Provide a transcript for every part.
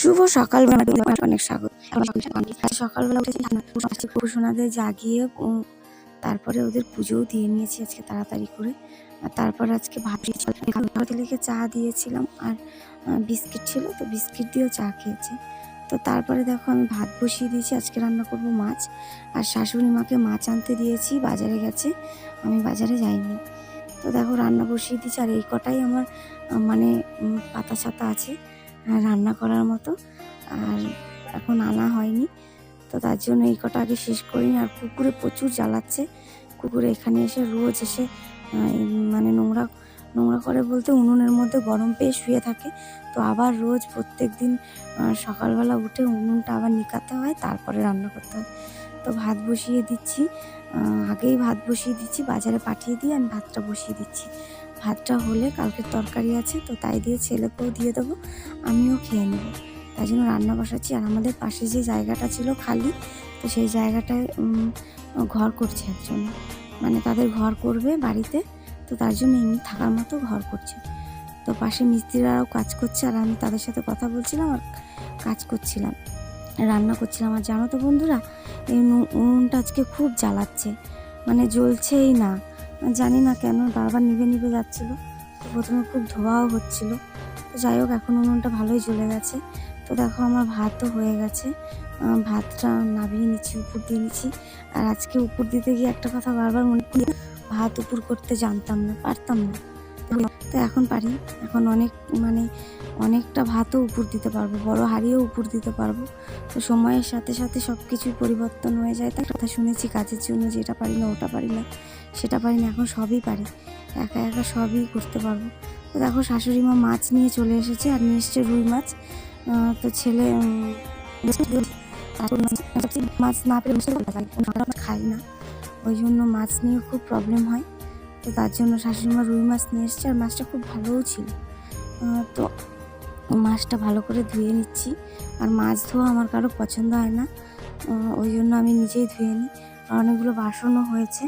শুভ সকাল অনেক স্বাগত। সকালবেলা উঠেছি পুরুষোনাদের জাগিয়ে তারপরে ওদের পুজোও দিয়ে নিয়েছি আজকে তাড়াতাড়ি করে। আর তারপর আজকে ভাবছি ছেলেকে চা দিয়েছিলাম আর বিস্কিট ছিল। তো বিস্কিট দিয়েও চা খেয়েছে। তো তারপরে দেখো আমি ভাত বসিয়ে দিয়েছি। আজকে রান্না করব মাছ। আর শাশুড়ি মাকে মাছ আনতে দিয়েছি। বাজারে গেছে। আমি বাজারে যাইনি। তো দেখো রান্না বসিয়ে দিয়েছি। আর এই কটাই আমার মানে পাতা ছাতা আছে। রান্না করার মতো, আর এখন আনা হয়নি। তো তার জন্য এই কটা আগে শেষ করিনি আর কুকুরে প্রচুর জ্বালাচ্ছে। কুকুরে এখানে এসে রোজ এসে মানে নোংরা নোংরা করে বলতে উনুনের মধ্যে গরম পেয়ে শুয়ে থাকে। তো আবার রোজ প্রত্যেক দিন সকালবেলা উঠে উনুনটা আবার নিকাতে হয়, তারপরে রান্না করতে হয়। তো ভাত বসিয়ে দিচ্ছি আগেই ভাত বসিয়ে দিচ্ছি, বাজারে পাঠিয়ে দিয়ে আমি ভাতটা বসিয়ে দিচ্ছি। ভাতটা হলে কালকের তরকারি আছে, তো তাই দিয়ে ছেলেকেও দিয়ে দেবো, আমিও খেয়ে নেব। তাই জন্য রান্না বসাচ্ছি। আর আমাদের পাশে যে জায়গাটা ছিল খালি, তো সেই জায়গাটায় ঘর করছে একজন। মানে তাদের ঘর করবে বাড়িতে, তো তার জন্য এমনি থাকার মতো ঘর করছে। তো পাশে মিস্ত্রিরাও কাজ করছে, আর আমি তাদের সাথে কথা বলছিলাম আর কাজ করছিলাম, রান্না করছিলাম। আর জানো তো বন্ধুরা, এই উনুনটা আজকে খুব জ্বালাচ্ছে। মানে জ্বলছেই না। জানি না কেন, বারবার নিভে নিভে যাচ্ছিল। তো প্রথমে খুব ধোয়াও হচ্ছিল। তো যাই হোক, এখন উনুনটা ভালোই জ্বলে গেছে। তো দেখো আমার ভাতও হয়ে গেছে। ভাতটা নামিয়ে নিচ্ছি, উপর দিয়ে নিচ্ছি। আর আজকে উপর দিতে গিয়ে একটা কথা বারবার মনে করি ভাত উপর করতে জানতাম না, পারতাম না। তো এখন পারি, এখন অনেক মানে অনেকটা ভাতও উপর দিতে পারব, বড় হাঁড়িও উপর দিতে পারব। তো সময়ের সাথে সাথে সব কিছুই পরিবর্তন হয়ে যায়। তার কথা শুনেছি, কাজের জন্য যেটা পারি না, ওটা পারি না। সেটা পারি না, এখন সবই পারি। একা একা সবই করতে পারব। তো দেখো শাশুড়ি মা মাছ নিয়ে চলে এসেছে আর নিয়ে এসেছে রুই মাছ। তো ছেলে মাছ না পেলে খাই না। ওই জন্য মাছ নিয়ে খুব প্রবলেম হয়। তো তার জন্য শাশুড়ি মা রুই মাছ নিয়ে এসেছে আর মাছটা খুব ভালোও ছিল। তো মাছটা ভালো করে ধুয়ে নিচ্ছি। আর মাছ ধোয়া আমার কারও পছন্দ হয় না। ওই জন্য আমি নিজেই ধুয়ে নিই। আর অনেকগুলো বাসনও হয়েছে।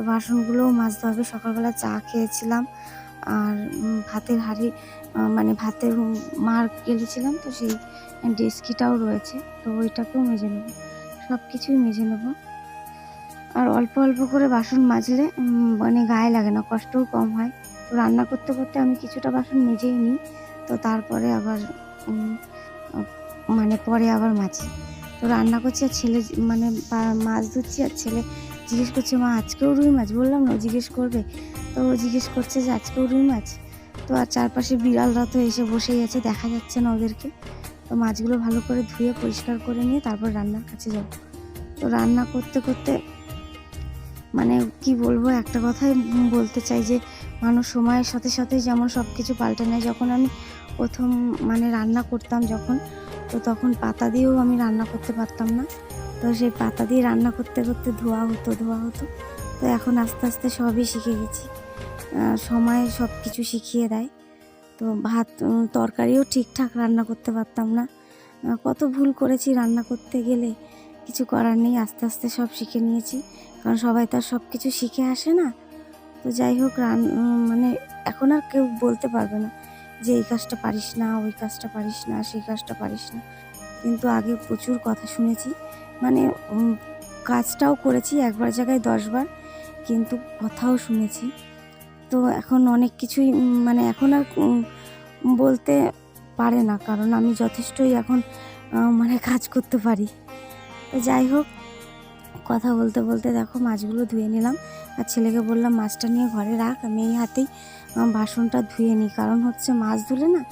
তো বাসনগুলোও মাছ ধোয়াবে সকালবেলা চা খেয়েছিলাম আর ভাতের হাঁড়ি মানে ভাতের মার গেলেছিলাম তো সেই ডেস্কিটাও রয়েছে তো ওইটাকেও মেজে নেব। সব কিছুই মেজে নেব। আর অল্প অল্প করে বাসন মাজলে মানে গায়ে লাগে না, কষ্টও কম হয়। তো রান্না করতে করতে আমি কিছুটা বাসন মেজেই নিই, তো তারপরে আবার মানে পরে আবার মাজি। তো রান্না করছি আর ছেলে মানে মাছ ধুচ্ছি আর ছেলে জিজ্ঞেস করছে, মা, আজকেও রুই মাছ? বললাম, না জিজ্ঞেস করবে। তো ও জিজ্ঞেস করছে যে, আজকেও রুই মাছ? তো আর চারপাশে বিড়ালরা তো এসে বসেই আছে, দেখা যাচ্ছে না ওদেরকে। তো মাছগুলো ভালো করে ধুয়ে পরিষ্কার করে নিয়ে তারপর রান্নার কাছে যাব। তো রান্না করতে করতে মানে কি বলব, একটা কথাই বলতে চাই যে, মানুষ সময়ের সাথে সাথে যেমন সব কিছু পাল্টে নেয়, যখন আমি প্রথম মানে রান্না করতাম যখন, তো তখন পাতা দিয়েও আমি রান্না করতে পারতাম না। তো সেই পাতা দিয়ে রান্না করতে করতে ধোয়া হতো ধোয়া হতো। তো এখন আস্তে আস্তে সবই শিখে গেছি। সময় সব কিছু শিখিয়ে দেয়। তো ভাত তরকারিও ঠিকঠাক রান্না করতে পারতাম না। কত ভুল করেছি রান্না করতে গেলে। কিছু করার নেই, আস্তে আস্তে সব শিখে নিয়েছি। কারণ সবাই তো আর সব কিছু শিখে আসে না। তো যাই হোক, রান মানে এখন আর কেউ বলতে পারবে না যে এই কাজটা পারিস না, ওই কাজটা পারিস না, সেই কাজটা পারিস না। কিন্তু আগে প্রচুর কথা শুনেছি মানে কাজটাও করেছি একবার জায়গায় দশবার, কিন্তু কথাও শুনেছি। তো এখন অনেক কিছুই মানে এখন আর বলতে পারে না, কারণ আমি যথেষ্টই এখন মানে কাজ করতে পারি। তো যাই হোক, কথা বলতে বলতে দেখো মাছগুলো ধুয়ে নিলাম। আর ছেলেকে বললাম, মাছটা নিয়ে ঘরে রাখ, আমি এই হাতেই বাসনটা ধুয়ে নিই। কারণ হচ্ছে মাছ ধুলে না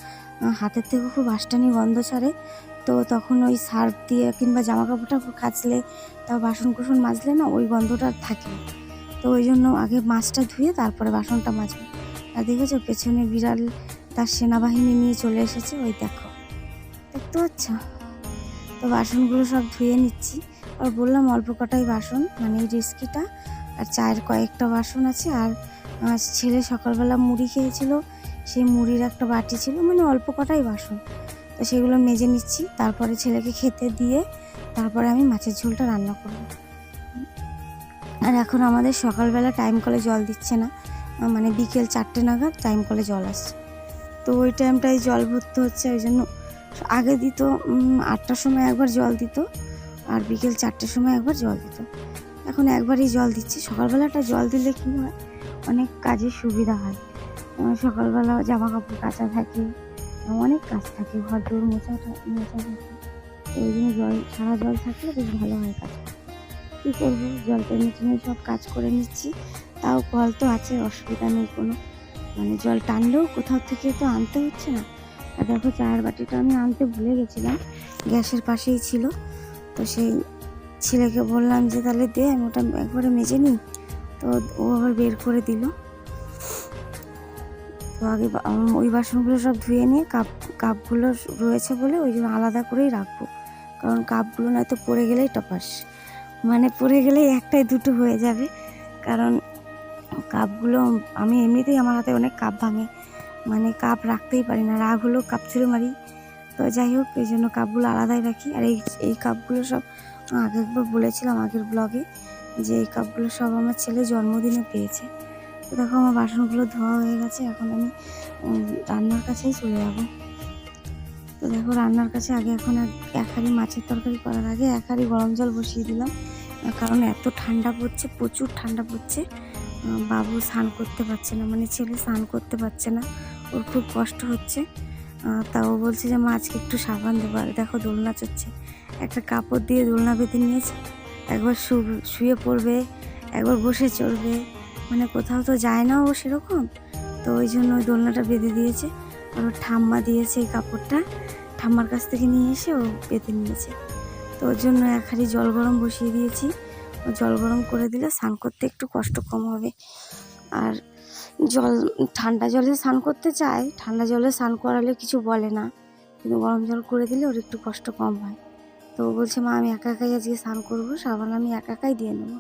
হাতের থেকে খুব আষ্টানি গন্ধ ছাড়ে। তো তখন ওই সার্ফ দিয়ে কিংবা জামা কাপড়টা কাচলে তাও বাসন কুসন মাজলে না ওই গন্ধটা থাকে তো ওই জন্য আগে মাছটা ধুয়ে তারপরে বাসনটা মাজবো। আর দেখেছ পেছনে বিড়াল তার সেনাবাহিনী নিয়ে চলে এসেছে, ওই দেখো। দেখতে পাচ্ছ? তো বাসনগুলো সব ধুয়ে নিচ্ছি। আর বললাম অল্প কটাই বাসন মানে রেস্কিটা। আর চায়ের কয়েকটা বাসন আছে। আর ছেলে সকালবেলা মুড়ি খেয়েছিল। সেই মুড়ির একটা বাটি ছিল মানে অল্প কটাই বাসন। তো সেগুলো মেজে নিচ্ছি। তারপরে ছেলেকে খেতে দিয়ে তারপরে আমি মাছের ঝোলটা রান্না করব। আর এখন আমাদের সকালবেলা টাইম কলে জল দিচ্ছে না। মানে বিকেল চারটে নাগাদ টাইম কলে জল আসছে। তো ওই টাইমটায় জল ভরতে হচ্ছে, ওই জন্য আগে দিত আটটার সময় একবার জল দিত আর বিকেল চারটের সময় একবার জল দিত। এখন একবারই জল দিচ্ছি। সকালবেলাটা জল দিলে কী হয়? অনেক কাজের সুবিধা হয়। সকালবেলা জামা কাপড় কাচা থাকে অনেক কাজ থাকে, ঘর দৌড় মোচা থাকে। ওই জন্য জল, সারা জল থাকলে বেশ ভালো হয় কাজ কী করব? জল টেনে টেনে সব কাজ করে নিচ্ছি। তাও কল তো আছে, অসুবিধা নেই কোনো। মানে জল টানলেও কোথাও থেকে তো আনতে হচ্ছে না। আর দেখো চায়ের বাটিটা আমি আনতে ভুলে গেছিলাম, গ্যাসের পাশেই ছিল। তো সেই ছেলেকে বললাম যে, তাহলে দে, আমি ওটা একবারে মেজে নিই। তো ও আবার বের করে দিল। তো আগে ওই বাসনগুলো সব ধুয়ে নিয়ে কাপ কাপগুলো রয়েছে বলে ওই জন্য আলাদা করেই রাখব। কারণ কাপগুলো নয়তো পড়ে গেলেই টপাস। মানে পড়ে গেলেই একটাই দুটো হয়ে যাবে। কারণ কাপগুলো আমি এমনিতেই আমার হাতে অনেক কাপ ভাঙে। মানে কাপ রাখতেই পারি না। রাগ হলেও কাপ ছুঁড়ে মারি। তো যাই হোক, এই জন্য কাপগুলো আলাদাই রাখি। আর এই এই কাপগুলো সব আগে একবার বলেছিলাম আগের ব্লগে যে এই কাপগুলো সব আমার ছেলে জন্মদিনে পেয়েছে। তো দেখো, আমার বাসনগুলো ধোয়া হয়ে গেছে, এখন আমি রান্নার কাছেই চলে যাব। তো দেখো, রান্নার কাছে আগে এখন এক হাঁড়ি মাছের তরকারি করার আগে এক হাঁড়ি গরম জল বসিয়ে দিলাম। কারণ এত ঠান্ডা পড়ছে, প্রচুর ঠান্ডা পড়ছে। বাবু স্নান করতে পারছে না মানে ছেলে স্নান করতে পারছে না, ওর খুব কষ্ট হচ্ছে। তা ও বলছে যে, মা, আজকে একটু সাবান দেবো। আর দেখো, দোলনা চড়ছে। একটা কাপড় দিয়ে দোলনা বেঁধে নিয়েছে, একবার শু- শুয়ে পড়বে, একবার বসে চড়বে। মানে কোথাও তো যায় না ও সেরকম। তো ওই জন্য ওই দোলনাটা বেঁধে দিয়েছে। আর ওর ঠাম্মা দিয়েছে এই কাপড়টা। ঠাম্মার কাছ থেকে নিয়ে এসে ও বেঁধে নিয়েছে। তো ওর জন্য এক হাঁড়ি জল গরম বসিয়ে দিয়েছি। ও জল গরম করে দিলে স্নান করতে একটু কষ্ট কম হবে। আর জল, ঠান্ডা জলে স্নান করতে চায়, ঠান্ডা জলে স্নান করালে কিছু বলে না। কিন্তু গরম জল করে দিলে ওর একটু কষ্ট কম হয়। তো বলছে, মা, আমি একা একাই আজকে স্নান করব। সাবান আমি একা একাই দিয়ে নেব।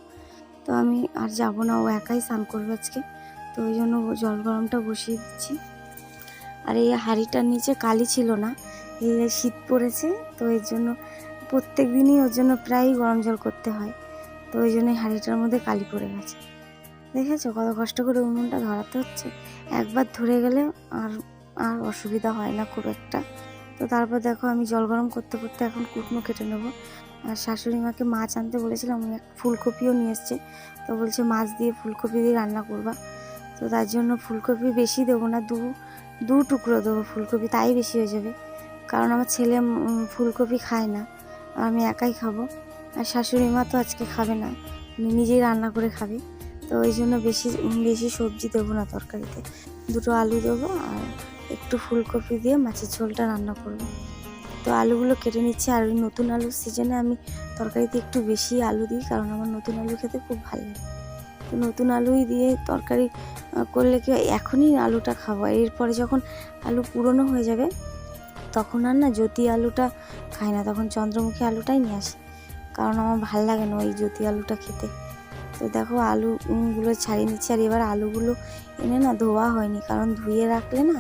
তো আমি আর যাব না, ও একাই স্নান করবে আজকে। তো ওই জন্য জল গরমটা বসিয়ে দিচ্ছি। আর এই হাঁড়িটার নিচে কালি ছিল না, এই শীত পড়েছে, তো এর জন্য প্রত্যেক দিনই ওর জন্য প্রায়ই গরম জল করতে হয়। তো ওই জন্য হাঁড়িটার মধ্যে কালি পড়ে গেছে। দেখেছ কত কষ্ট করে উনুনটা ধরাতে হচ্ছে? একবার ধরে গেলে আর আর অসুবিধা হয় না খুব একটা। তো তারপর দেখো আমি জল গরম করতে করতে এখন কুটনো কেটে নেব। শাশুড়ি মাকে মাছ আনতে বলেছিলাম, উনি ফুলকপিও নিয়ে এসছে। তো বলছে, মাছ দিয়ে ফুলকপি দিয়ে রান্না করবা। তো তার জন্য ফুলকপি বেশি দেবো না, দু দু টুকরো দেবো ফুলকপি, তাই বেশি হয়ে যাবে। কারণ আমার ছেলে ফুলকপি খায় না আমি একাই খাব। আর শাশুড়ি মা তো আজকে খাবে না, উনি নিজেই রান্না করে খাবে। তো ওই জন্য বেশি বেশি সবজি দেবো না তরকারিতে। দুটো আলু দেবো আর একটু ফুলকপি দিয়ে মাছের ঝোলটা রান্না করব। তো আলুগুলো কেটে নিচ্ছি। আর নতুন আলুর সিজনে আমি তরকারিতে একটু বেশি আলু দিই, কারণ আমার নতুন আলু খেতে খুব ভালো লাগে। তো নতুন আলুই দিয়ে তরকারি করলে কি এখনই আলুটা খাব। এরপরে যখন আলু পুরনো হয়ে যাবে, তখন আর না জ্যোতি আলুটা খাই না। তখন চন্দ্রমুখী আলুটাই নিয়ে আসি, কারণ আমার ভালো লাগে না ওই জ্যোতি আলুটা খেতে। তো দেখো, আলুগুলো ছাড়িয়ে নিচ্ছি। আর এবার আলুগুলো এনে না ধোয়া হয়নি, কারণ ধুয়ে রাখলে না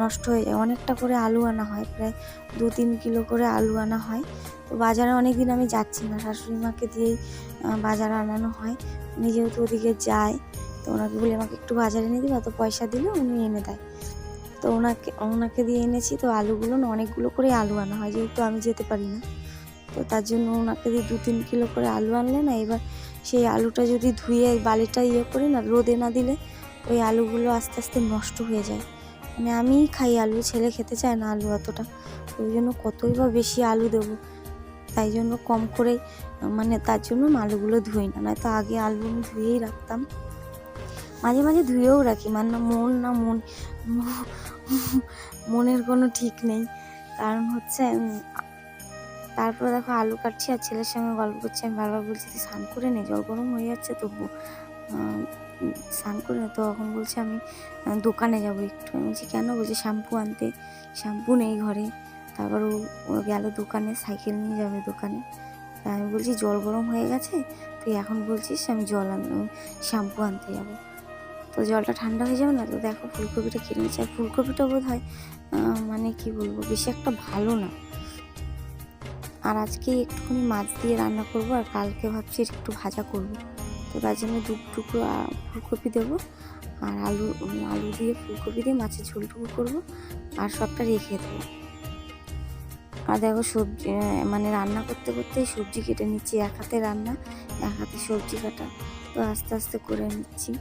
নষ্ট হয়ে যায়। অনেকটা করে আলু আনা হয়, প্রায় দু তিন কিলো করে আলু আনা হয়। তো বাজারে অনেক দিন আমি যাচ্ছি না, শাশুড়ি মাকে দিয়েই বাজারে আনানো হয়। উনি যেহেতু ওদিকে যায়, তো ওনাকে বলে, আমাকে একটু বাজারে এনে দিবা, তো পয়সা দিলে উনি এনে দেয়। তো ওনাকে ওনাকে দিয়ে এনেছি, তো আলুগুলো না, অনেকগুলো করে আলু আনা হয়, যেহেতু আমি যেতে পারি না। তো তার জন্য ওনাকে দিয়ে দু তিন কিলো করে আলু আনলে না, এবার সেই আলুটা যদি ধুয়ে, বালিটা ইয়ে করি না, রোদে না দিলে, ওই আলুগুলো আস্তে আস্তে নষ্ট হয়ে যায়। মানে আমিই খাই আলু, ছেলে খেতে চায় না আলু অতটা। ওই জন্য কতই বা বেশি আলু দেবো? তাই জন্য কম করে মানে তার জন্য আমি আলুগুলো ধুই না। নয়তো আগে আলু আমি ধুয়েই রাখতাম। মাঝে মাঝে ধুয়েও রাখি। মানে না, মন না, মন, মনের কোনো ঠিক নেই। কারণ হচ্ছে তারপরে দেখো আলু কাটছি আর ছেলের সঙ্গে গল্প করছি। আমি বারবার বলছি স্নান করে নে, জল গরম হয়ে যাচ্ছে তবু। স্নান করে না তো এখন বলছে আমি দোকানে যাব একটু। আমি বলছি, কেন? বলছে, শ্যাম্পু আনতে, শ্যাম্পু নেই ঘরে। তারপর ও গেল দোকানে, সাইকেল নিয়ে যাবে দোকানে। তা আমি বলছি, জল গরম হয়ে গেছে? তুই এখন বলছিস আমি জল আন শ্যাম্পু আনতে যাব। তো জলটা ঠান্ডা হয়ে যাবে না? তো দেখো, ফুলকপিটা কিনে নিচ্ছে। আর ফুলকপিটা বোধ হয় মানে কি বলব, বেশি একটা ভালো না। আর আজকে একটুখানি মাছ দিয়ে রান্না করব, আর কালকে ভাবছি একটু ভাজা করব। তার জন্য দু টুকরো ফুলকপি দেবো। আর আলু আলু দিয়ে ফুলকপি দিয়ে মাছের ঝোলটুকু করব আর সবটা রেখে দেবো। আর দেখো সবজি মানে রান্না করতে করতেই সবজি কেটে নিচ্ছি, এক হাতে রান্না, এক হাতে সবজি কাটা। তো আস্তে আস্তে করে নিচ্ছি।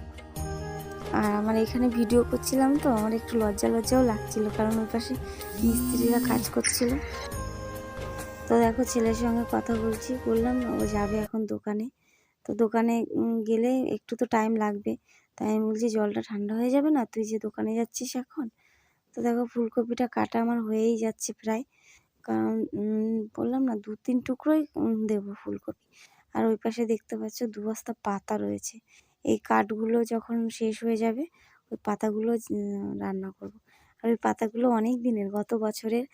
আর আমার এখানে ভিডিও করছিলাম তো, আমার একটু লজ্জা লজ্জাও লাগছিল কারণ ওই পাশে মিস্ত্রিরা কাজ করছিল। তো দেখো ছেলের সঙ্গে কথা বলছি, বললাম ও যাবে এখন দোকানে। তো দোকানে গেলে একটু তো টাইম লাগবে। তাই আমি বলছি, জলটা ঠান্ডা হয়ে যাবে না? তুই যে দোকানে যাচ্ছিস এখন? তো দেখো, ফুলকপিটা কাটা আমার হয়েই যাচ্ছে প্রায়। কারণ বললাম না দু তিন টুকরোই দেবো ফুলকপি। আর ওই পাশে দেখতে পাচ্ছ, দু বস্তা পাতা রয়েছে। এই কাঠগুলো যখন শেষ হয়ে যাবে, ওই পাতাগুলো রান্না করব। আর ওই পাতাগুলো অনেক দিনের, গত বছরের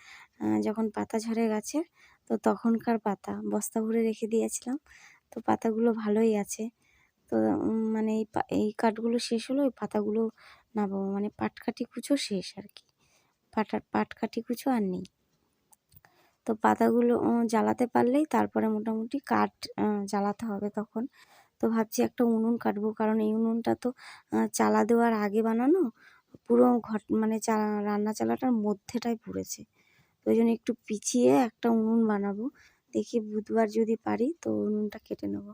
যখন পাতা ঝরে গাছের তো তখনকার পাতা বস্তা ভরে রেখে দিয়েছিলাম। তো পাতাগুলো ভালোই আছে। তো মানে এই এই কাঠগুলো শেষ হলো ওই পাতাগুলো নামাবো। মানে পাটকাঠি কুচো শেষ আর কি। পাটা, পাটকাঠি কুচো আর নেই। তো পাতাগুলো জ্বালাতে পারলেই তারপরে মোটামুটি কাঠ জ্বালাতে হবে তখন। তো ভাবছি একটা উনুন কাটবো। কারণ এই উনুনটা তো চালা দেওয়ার আগে বানানো, পুরো ঘট মানে চা, রান্না চালাটার মধ্যেটাই পড়েছে। তো ওই জন্য একটু পিছিয়ে একটা উনুন বানাবো। দেখি বুধবার যদি পারি তো উনুনটা কেটে নেব।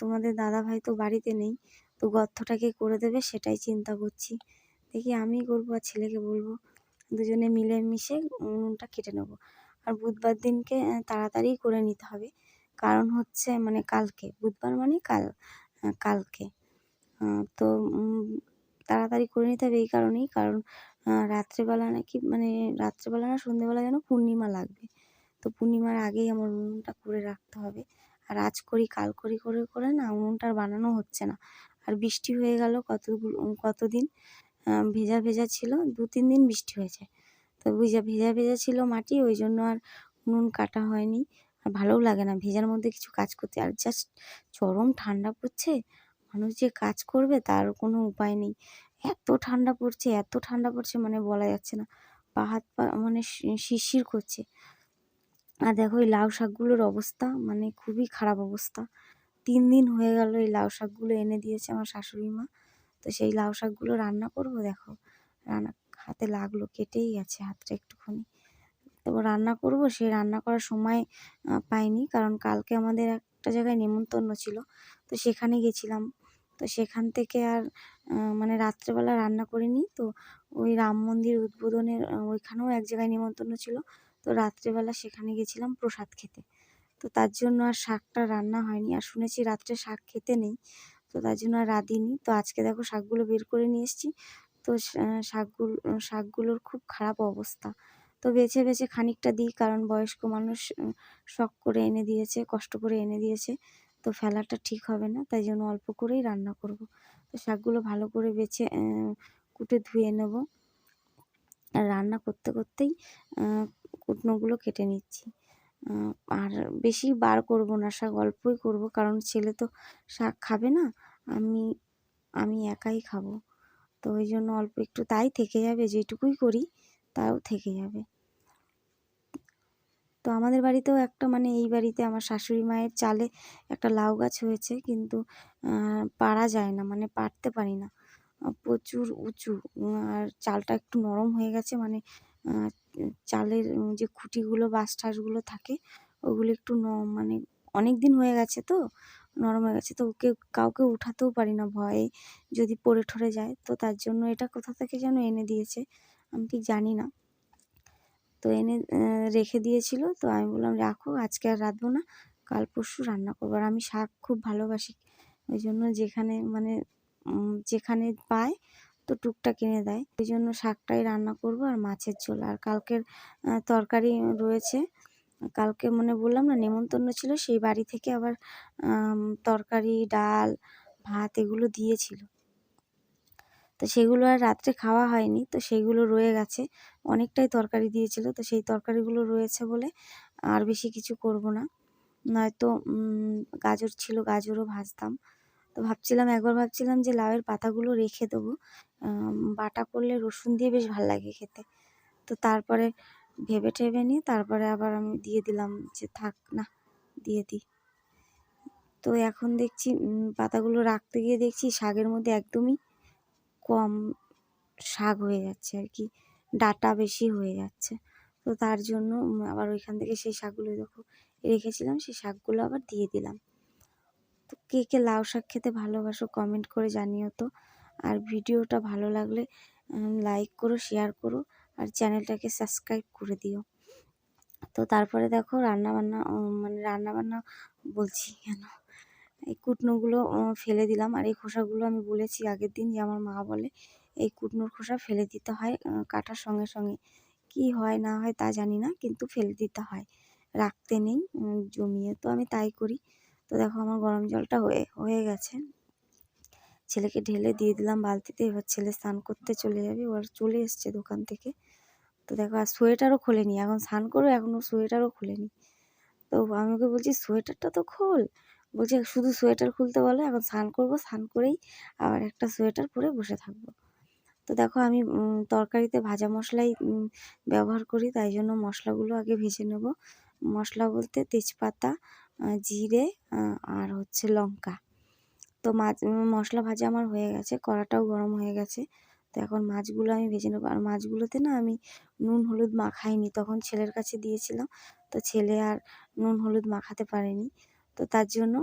তোমাদের দাদা ভাই তো বাড়িতে নেই, তো গর্তটাকে করে দেবে সেটাই চিন্তা করছি। দেখি আমি করব আর ছেলেকে বলব, দুজনে মিলে মিশে উনুনটা কেটে নেব। আর বুধবার দিনকে তাড়াতাড়ি করে নিতে হবে, কারণ হচ্ছে মানে কালকে, বুধবার মানে কাল কালকে। তো তাড়াতাড়ি করে নিতে হবে এই কারণেই, কারণ রাত্রেবেলা নাকি মানে রাত্রেবেলা না সন্ধেবেলা যেন পূর্ণিমা লাগবে। তো পূর্ণিমার আগেই আমার উনুনটা করে রাখতে হবে। আর আজ করি, কাল করি, করে করে না উনুনটা বানানো হচ্ছে না। আর বৃষ্টি হয়ে গেল কতগুলো, কতদিন? ভেজা ভেজা ছিল, দু, তিন দিন বৃষ্টি হয়েছে। তো ভেজা ভেজা ভেজা ছিল মাটি, ওই জন্য আর উনুন কাটা হয়নি। আর ভালোও লাগে না, ভেজার মধ্যে কিছু কাজ করতে। আর জাস্ট চরম ঠান্ডা পড়ছে, মানুষ যে কাজ করবে তার কোনো উপায় নেই। এত ঠান্ডা পড়ছে, এত ঠান্ডা পড়ছে মানে বলা যাচ্ছে না। পা হাত পা মানে শিরশির করছে। আর দেখো এই লাউ শাকগুলোর অবস্থা মানে খুবই খারাপ অবস্থা। তিন দিন হয়ে গেল এই লাউ শাকগুলো এনে দিয়েছে আমার শাশুড়ি মা। তো সেই লাউ শাকগুলো রান্না করব দেখো। রান্না, হাতে লাগল, কেটেই গেছে হাতটা একটুখানি। তো রান্না করব সেই রান্না করার সময় পাইনি কারণ কালকে আমাদের একটা জায়গায় নেমন্তন্ন ছিল। তো সেখানে গেছিলাম। তো সেখান থেকে আর মানে রাত্রেবেলা রান্না করিনি। তো ওই রাম মন্দির উদ্বোধনের ওইখানেও এক জায়গায় নেমন্তন্ন ছিল। তো রাত্রেবেলা সেখানে গেছিলাম প্রসাদ খেতে। তো তার জন্য আর শাকটা রান্না হয়নি। আর শুনেছি রাত্রে শাক খেতে নেই। তো তার জন্য আর রাঁধিনি তো আজকে দেখো শাকগুলো বের করে নিয়ে এসেছি। তো শাকগুলো, শাকগুলোর খুব খারাপ অবস্থা। তো বেছে বেছে খানিকটা দিই কারণ বয়স্ক মানুষ শখ করে এনে দিয়েছে, কষ্ট করে এনে দিয়েছে। তো ফেলাটা ঠিক হবে না, তাই জন্য অল্প করেই রান্না করব। তো শাকগুলো ভালো করে বেছে কুটে ধুয়ে নেব। আর রান্না করতে করতেই কুটনোগুলো কেটে নিচ্ছি। আর বেশি বার করব না, শাক অল্পই করব, কারণ ছেলে তো শাক খাবে না, আমি আমি একাই খাব। তো ওই জন্য অল্প একটু তাই থেকে যাবে, যেটুকুই করি তাও থেকে যাবে। তো আমাদের বাড়িতেও একটা মানে এই বাড়িতে আমার শাশুড়ি মায়ের চালে একটা লাউ গাছ হয়েছে, কিন্তু পারা যায় না মানে পারতে পারি না। প্রচুর উঁচু, আর চালটা একটু নরম হয়ে গেছে মানে চালের যে খুঁটিগুলো বাঁশ ঠাসগুলো থাকে, ওগুলো একটু ন মানে অনেক দিন হয়ে গেছে তো, নরম হয়ে গেছে, তো ওকে কাউকে উঠাতেও পারি না, ভয়ে যদি পড়ে ঠরে যায়, তো তার জন্য এটা কোথা থেকে যেন এনে দিয়েছে, আমি ঠিক জানি না। তো এনে রেখে দিয়েছিল, তো আমি বললাম, রাখো, আজকে আর রাঁধবো না, কাল পরশু রান্না করব। আর আমি শাক খুব ভালোবাসি, ওই জন্য যেখানে মানে যেখানে পায় তো টুকটাক কিনে দেয়। ওই জন্য শাকটাই রান্না করব আর মাছের ঝোল। আর কালকের তরকারি রয়েছে। কালকে মনে বললাম না, নেমন্তন্ন ছিল, সেই বাড়ি থেকে আবার তরকারি, ডাল, ভাত এগুলো দিয়েছিল। তো সেগুলো আর রাত্রে খাওয়া হয়নি, তো সেইগুলো রয়ে গেছে। অনেকটাই তরকারি দিয়েছিল, তো সেই তরকারিগুলো রয়েছে বলে আর বেশি কিছু করব না। নয়তো গাজর ছিল, গাজরও ভাজতাম। তো ভাবছিলাম, একবার ভাবছিলাম যে লাউয়ের পাতাগুলো রেখে দেবো। বাটা করলে রসুন দিয়ে বেশ ভালো লাগে খেতে। তো তারপরে ভেবে টেবে নিয়ে তারপরে আবার আমি দিয়ে দিলাম যে থাক না, দিয়ে দিই। তো এখন দেখছি পাতাগুলো রাখতে গিয়ে দেখছি শাকের মধ্যে একদমই কম শাক হয়ে যাচ্ছে আর কি, ডাটা বেশি হয়ে যাচ্ছে। তো তার জন্য আবার ওইখান থেকে সেই শাকগুলো দেখো, রেখেছিলাম, সেই শাকগুলো আবার দিয়ে দিলাম। তো কে কে লাউ শাক খেতে ভালোবাসো কমেন্ট করে জানিও তো। আর ভিডিওটা ভালো লাগলে লাইক করো শেয়ার করো, আর চ্যানেলটাকে সাবস্ক্রাইব করে দিও। তো তারপরে দেখো রান্না বান্না মানে রান্না বান্না বলছি কেন? এই কুটনোগুলো ফেলে দিলাম। আর এই খোসাগুলো আমি বলেছি আগের দিন যে আমার মা বলে, এই কুটনোর খোসা ফেলে দিতে হয় কাটার সঙ্গে সঙ্গে। কি হয়, না হয় তা জানি না, কিন্তু ফেলে দিতে হয়। রাখতে নেই জমিয়ে। তো আমি তাই করি। তো দেখো আমার গরম জলটা হয়ে হয়ে গেছে। ছেলেকে ঢেলে দিয়ে দিলাম বালতিতে, এবার ছেলে স্নান করতে চলে যাবে ওর চলে এসছে দোকান থেকে। তো দেখো, আর সোয়েটারও খোলেনি, এখন স্নান করে এখনও সোয়েটারও খোলেনি। তো আমি ওকে বলছি, সোয়েটারটা তো খোল। বলছে, শুধু সোয়েটার খুলতে বলে, এখন স্নান করব, স্নান করেই আবার একটা সোয়েটার পরে বসে থাকব। তো দেখো, আমি তরকারিতে ভাজা মশলাই ব্যবহার করি, তাই জন্য মশলাগুলো আগে ভেজে নেব। মশলা বলতে তেজপাতা জিরে আর হচ্ছে লঙ্কা। তো মাছ মশলা ভাজা আমার হয়ে গেছে, কড়াটাও গরম হয়ে গেছে। তো এখন মাছগুলো আমি ভেজে নেব। আর মাছগুলোতে না আমি নুন, হলুদ মাখাইনি, তখন ছেলের কাছে দিয়েছিলাম। তো ছেলে আর নুন, হলুদ মাখাতে পারেনি। তো তার জন্য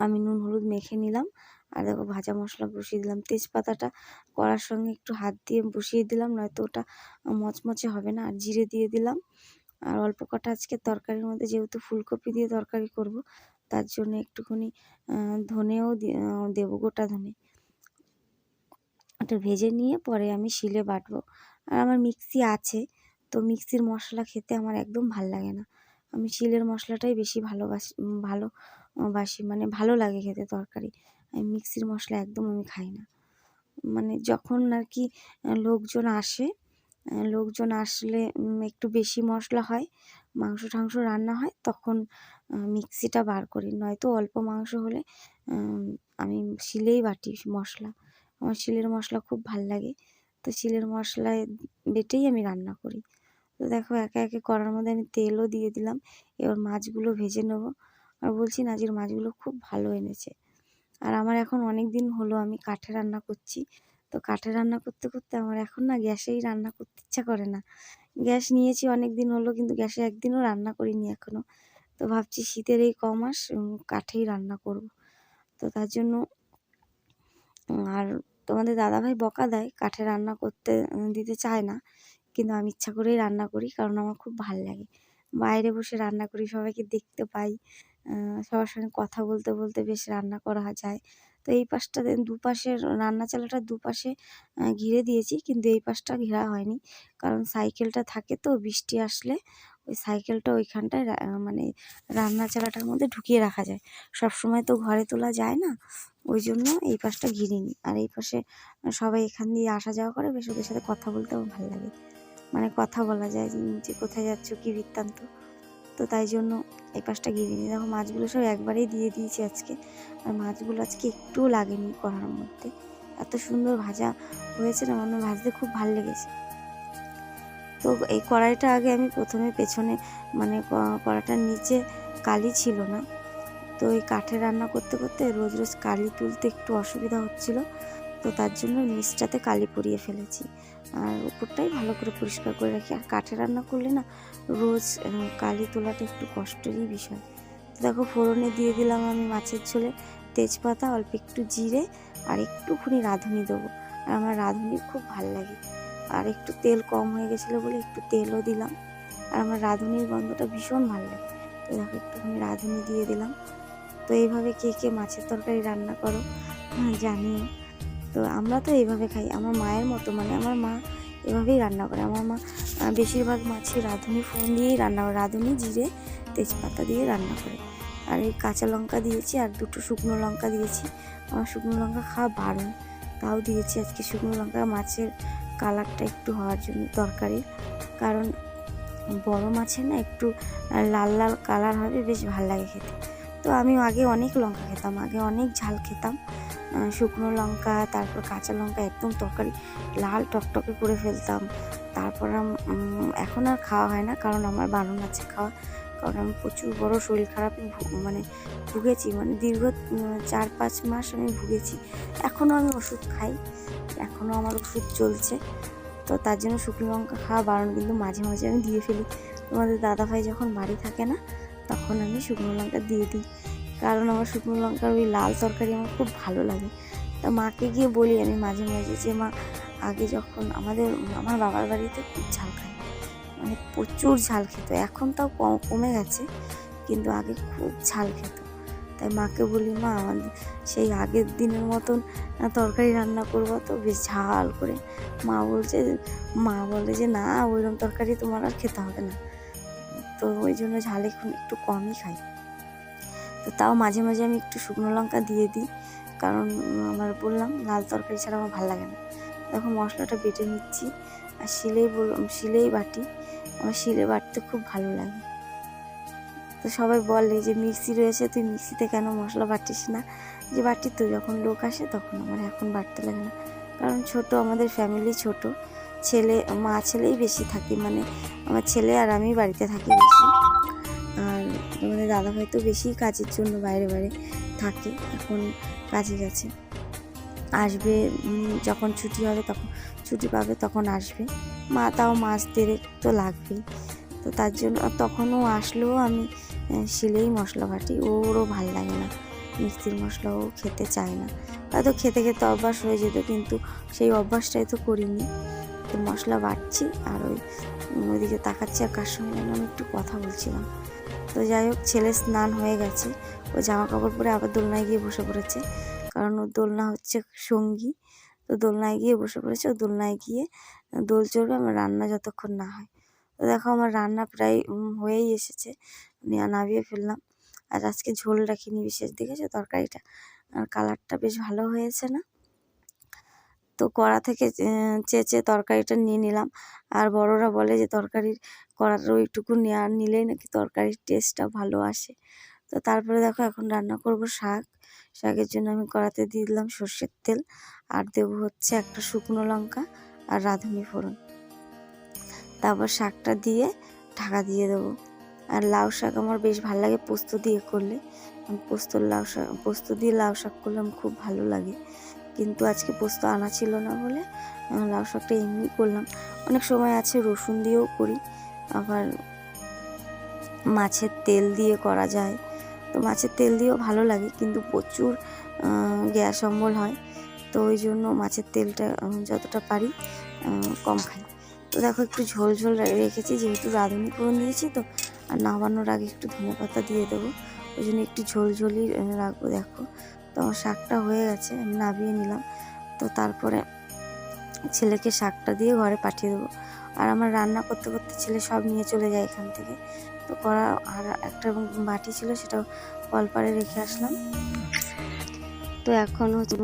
আমি নুন, হলুদ মেখে নিলাম। আর দেখো ভাজা মশলা বসিয়ে দিলাম। তেজপাতাটা কড়ার সঙ্গে একটু হাত দিয়ে বসিয়ে দিলাম, নয়তো ওটা মচমচে হবে না। আর জিরে দিয়ে দিলাম। আর অল্প কটা আজকে তরকারির মধ্যে যেহেতু ফুলকপি দিয়ে তরকারি করব তার জন্য একটুখানি ধনেও দেবো গোটা ধনে। ওটা ভেজে নিয়ে পরে আমি শিলে বাটবো। আর আমার মিক্সি আছে তো মিক্সির মশলা খেতে আমার একদম ভালো লাগে না। আমি শিলের মশলাটাই বেশি ভালোবাসি উম, ভালো বাসি মানে ভালো লাগে খেতে তরকারি। আমি মিক্সির মশলা একদম আমি খাই না। মানে যখন আর কি লোকজন আসে লোকজন আসলে একটু বেশি মশলা হয়, মাংস টাংস রান্না হয়, তখন মিক্সিটা বার করি। নয়তো অল্প মাংস হলে আমি শিলেই বাটি মশলা। আমার শিলের মশলা খুব ভালো লাগে। তো শিলের মশলায় বেটেই আমি রান্না করি। তো দেখো, একে একে করার মধ্যে আমি তেলও দিয়ে দিলাম। এবার মাছগুলো ভেজে নেব। আর বলছি না আজকের মাছগুলো খুব ভালো এনেছে। আর আমার এখন অনেক দিন হলো আমি কাঠে রান্না করছি। তো কাঠে রান্না করতে করতে আমার এখন না গ্যাসেই রান্না করতে ইচ্ছা করে না। গ্যাস নিয়েছি অনেক দিন হলো কিন্তু গ্যাসে একদিনও রান্না করিনি এখনও। তো ভাবছি শীতের এই ক মাস কাঠেই রান্না করব। তো তার জন্য আর তোমাদের দাদাভাই বকা দেয়, কাঠে রান্না করতে দিতে চায় না। কিন্তু আমি ইচ্ছা করেই রান্না করি কারণ আমার খুব ভালো লাগে। বাইরে বসে রান্না করি, সবাইকে দেখতে পাই সবার সঙ্গে কথা বলতে বলতে বেশ রান্না করা যায়। তো এই পাশটা দুপাশে রান্না চালাটা দুপাশে ঘিরে দিয়েছি কিন্তু এই পাশটা ঘেরা হয়নি। কারণ সাইকেলটা থাকে তো বৃষ্টি আসলে ওই সাইকেলটা ওইখানটায় মানে রান্না চালাটার মধ্যে ঢুকিয়ে রাখা যায়। সব সময় তো ঘরে তোলা যায় না, ওই জন্য এই পাশটা ঘিরিনি। আর এই পাশে সবাই এখান দিয়ে আসা যাওয়া করে, বেশ ওদের সাথে কথা বলতে আমার ভালো লাগে। মানে কথা বলা যায় যে কোথায় যাচ্ছ, কী বৃত্তান্ত। তো তাই জন্য এই পাশটা ঘিরিনি দেখো মাছগুলো সব একবারেই দিয়ে দিয়েছি আজকে। আর মাছগুলো আজকে একটুও লাগেনি কড়ার মধ্যে। এত সুন্দর ভাজা হয়েছে না আমার ভাজতে খুব ভালো লেগেছে। তো এই কড়াইটা আগে আমি প্রথমে পেছনে মানে কড়াটার নিচে কালি ছিল না। তো এই কাঠে রান্না করতে করতে রোজ রোজ কালি তুলতে একটু অসুবিধা হচ্ছিল। তো তার জন্য নিচটাতে কালি পরিয়ে ফেলেছি। আর উপরটাই ভালো করে পরিষ্কার করে রাখি। আর কাঠে রান্না করলে না রোজ কালি তোলাটা একটু কষ্টেরই বিষয়। তো দেখো ফোড়নে দিয়ে দিলাম আমি মাছের ঝোলে তেজপাতা অল্প একটু জিরে আর একটুখানি রাঁধুনি দেবো। আর আমার রাঁধুনি খুব ভালো লাগে। আর একটু তেল কম হয়ে গেছিল বলে একটু তেলও দিলাম। আর আমার রাঁধুনির গন্ধটা ভীষণ ভালো লাগে। তো দেখো একটুখানি রাঁধুনি দিয়ে দিলাম। তো এইভাবে কে কে মাছের তরকারি রান্না করো হ্যাঁ, জানিও। তো আমরা তো এইভাবে খাই। আমার মায়ের মতো মানে আমার মা এভাবেই রান্না করে। আমার মা বেশিরভাগ মাছই রাঁধুনি, ফোড়ন দিয়েই রান্না করে। রাঁধুনি, জিরে, তেজপাতা দিয়ে রান্না করে। আর এই কাঁচা লঙ্কা দিয়েছি আর দুটো শুকনো লঙ্কা দিয়েছি। আমার শুকনো লঙ্কা খাওয়া বারণ তাও দিয়েছি আজকে শুকনো লঙ্কা। মাছের কালারটা একটু হওয়ার জন্য দরকারি। কারণ বড় মাছের না একটু লাল লাল কালার হবে, বেশ ভালো লাগে খেতে। তো আমি আগে অনেক লঙ্কা খেতাম, আগে অনেক ঝাল খেতাম। শুকনো লঙ্কা, তারপর কাঁচা লঙ্কা, একদম তরকারি লাল টকটকে করে ফেলতাম। তারপর এখন আর খাওয়া হয় না, কারণ আমার বারণ আছে খাওয়া। কারণ আমি প্রচুর বড় শরীর খারাপ মানে ভুগেছি মানে দীর্ঘ চার পাঁচ মাস আমি ভুগেছি। এখনও আমি ওষুধ খাই, এখনও আমার ওষুধ চলছে। তো তার জন্য শুকনো লঙ্কা খাওয়া বারণ, কিন্তু মাঝে মাঝে আমি দিয়ে ফেলি। তোমাদের দাদাভাই যখন বাড়ি থাকে না তখন আমি শুকনো লঙ্কা দিয়ে দিই। কারণ আমার শুকনো লঙ্কার ওই লাল তরকারি আমার খুব ভালো লাগে। তা মাকে গিয়ে বলি আমি মাঝে মাঝে যে, মা, আগে যখন আমাদের, আমার বাবার বাড়িতে খুব ঝাল খায়। মানে প্রচুর ঝাল খেত। এখন তাও কম, কমে গেছে, কিন্তু আগে খুব ঝাল খেত। তাই মাকে বলি, মা, আমাদের সেই আগের দিনের মতন তরকারি রান্না করব তো বেশ ঝাল করে। মা বলছে, মা বলে যে, না, ওইরকম তরকারি তোমার আর খেতে হবে না। তো ওই জন্য ঝাল এখন একটু কমই খাই। তো তাও মাঝে মাঝে আমি একটু শুকনো লঙ্কা দিয়ে দিই, কারণ আমার বললাম লাল তরকারি ছাড়া আমার ভালো লাগে না। দেখো মশলাটা বেটে নিচ্ছি, আর শিলেই বললাম শিলেই বাটি। আমার শিলে বাটতে খুব ভালো লাগে। তো সবাই বলে যে, মিক্সি রয়েছে, তুই মিক্সিতে কেন মশলা বাটিস না? যে বাটি তো, যখন লোক আসে তখন। আমার এখন বাটতে লাগে না। কারণ ছোট, আমাদের ফ্যামিলি ছোট। ছেলে, মা ছেলেই বেশি থাকি মানে আমার ছেলে আর আমি বাড়িতে থাকি বেশি। আর আমাদের দাদাভাই তো বেশি কাজের জন্য বাইরে বাইরে থাকে, এখন কাজে গেছে। আসবে যখন ছুটি হবে তখন, ছুটি পাবে তখন আসবে। মা তাও মাছ দেড়েক তো লাগবেই। তো তার জন্য তখনও আসলেও আমি শিলেই মশলা বাটি, ওরও ভালো লাগে না। মিক্সির মশলাও খেতে চায় না। হয়তো খেতে খেতে অভ্যাস হয়ে যেত, কিন্তু সেই অভ্যাসটাই তো করিনি। তো মশলা বাটছি আর ওই ওইদিকে তাকাচ্ছি আর কার সঙ্গে আমি একটু কথা বলছিলাম। তো যাই হোক, ছেলে স্নান হয়ে গেছে। ও জামা কাপড় পরে আবার দোলনায় গিয়ে বসে পড়েছে। কারণ ওর দোলনা হচ্ছে সঙ্গী। তো দোলনায় গিয়ে বসে পড়েছে। ও দোলনায় গিয়ে দোল চড়বে আমার রান্না যতক্ষণ না হয়। তো দেখো আমার রান্না প্রায় হয়েই এসেছে। নামিয়ে ফেললাম। আর আজকে ঝোল রাখিনি বিশেষ, দেখেছ তরকারিটা? আর কালারটা বেশ ভালো হয়েছে না? তো কড়া থেকে চেঁচে তরকারিটা নিয়ে নিলাম। আর বড়রা বলে যে, তরকারির ওইটুকু নেওয়া নিলেই নাকি তরকারির টেস্টটা ভালো আসে। তো তারপরে দেখো, এখন রান্না করব শাক। শাকের জন্য আমি কড়াতে দিয়ে দিলাম সর্ষের তেল। আর দেবো হচ্ছে একটা শুকনো লঙ্কা আর রাঁধুনি ফোড়ন। তারপর শাকটা দিয়ে ঢাকা দিয়ে দেবো। আর লাউ শাক আমার বেশ ভালো লাগে পোস্ত দিয়ে করলে। পোস্তর লাউ শাক, পোস্ত দিয়ে লাউ শাক করলে আমার খুব ভালো লাগে। কিন্তু আজকে পোস্ত আনা ছিল না বলে লাউ শাকটা এমনি করলাম। অনেক সময় আছে রসুন দিয়েও করি, আবার মাছের তেল দিয়ে করা যায়। তো মাছের তেল দিয়েও ভালো লাগে, কিন্তু প্রচুর গ্যাস অম্বল হয়। তো ওই জন্য মাছের তেলটা যতটা পারি কম খাই। তো দেখো একটু ঝোল ঝোল রেখেছি, যেহেতু রাঁধুনি ফোড়ন দিয়েছি তো, আর নামানোর আগে একটু ধনে পাতা দিয়ে দেবো। ওই জন্য একটু ঝোল ঝোলই রাখব, দেখো। তো শাকটা হয়ে গেছে, আমি নামিয়ে নিলাম। তো তারপরে ছেলেকে শাকটা দিয়ে ঘরে পাঠিয়ে দেবো। আর আমার রান্না করতে করতে ছেলে সব নিয়ে চলে যায় এখান থেকে। তো করা আর একটা বাটি ছিল, সেটাও কলপারে রেখে আসলাম। তো এখন হচ্ছে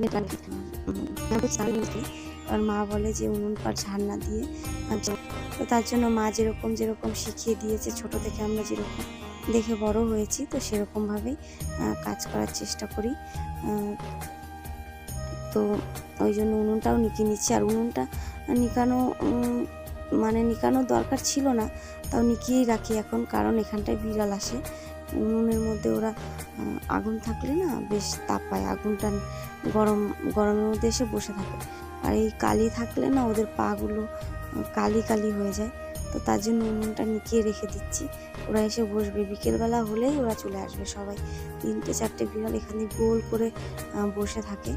আর মা বলে যে উনুন পার ঝান্না দিয়ে তো তার জন্য মা যেরকম যেরকম শিখিয়ে দিয়েছে, ছোট থেকে আমরা যেরকম দেখে বড় হয়েছি, তো সেরকমভাবেই কাজ করার চেষ্টা করি। তো ওই জন্য উনুনটাও নিকিয়ে নিচ্ছি। আর উনুনটা নিকানো মানে নিকানোর দরকার ছিল না, তাও নিকিয়েই রাখি এখন, কারণ এখানটায় বিড়াল আসে। উনুনের মধ্যে ওরা আগুন থাকলে না বেশ তাপ পায়, আগুনটা গরম, গরমের মধ্যে এসে বসে থাকে। আর এই কালি থাকলে না ওদের পাগুলো, কালি কালি হয়ে যায়। তো তার জন্য উনুনটা নিকিয়ে রেখে দিচ্ছি। ওরা এসে বসবে। বিকেলবেলা হলেই ওরা চলে আসবে সবাই। তিনটে, চারটে বিড়াল এখানে গোল করে বসে থাকে।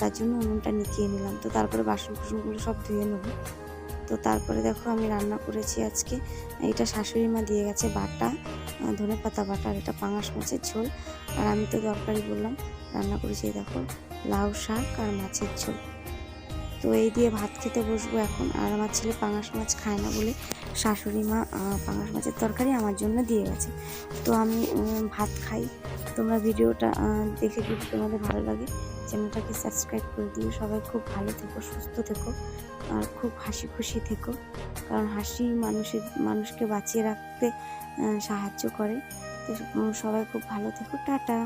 তার জন্য উনুনটা নিকিয়ে নিলাম। তো তারপরে বাসন কুসনগুলো সব ধুয়ে নেব। তো তারপরে দেখো আমি রান্না করেছি আজকে। এটা শাশুড়ি মা দিয়ে গেছে বাটা ধনে পাতা বাটা আর এটা পাঙাশ মাছের ঝোল। আর আমি তো তরকারি বললাম, রান্না করেছি দেখো, লাউ শাক আর মাছের ঝোল। তো এই দিয়ে ভাত খেতে বসবো এখন। আর আমার ছেলে পাঙাশ মাছ খায় না বলে শাশুড়ি মা পাঙাশ মাছের তরকারি আমার জন্য দিয়ে গেছে। তো আমি ভাত খাই। তোমরা ভিডিওটা দেখে যদি তোমাদের ভালো লাগে, চ্যানেলটাকে সাবস্ক্রাইব করে দিও। সবাই খুব ভালো থেকো, সুস্থ থেকো, আর খুব হাসি খুশি থেকো। কারণ হাসি মানুষের, মানুষকে বাঁচিয়ে রাখতে সাহায্য করে। তো সবাই খুব ভালো থেকো। টাটা।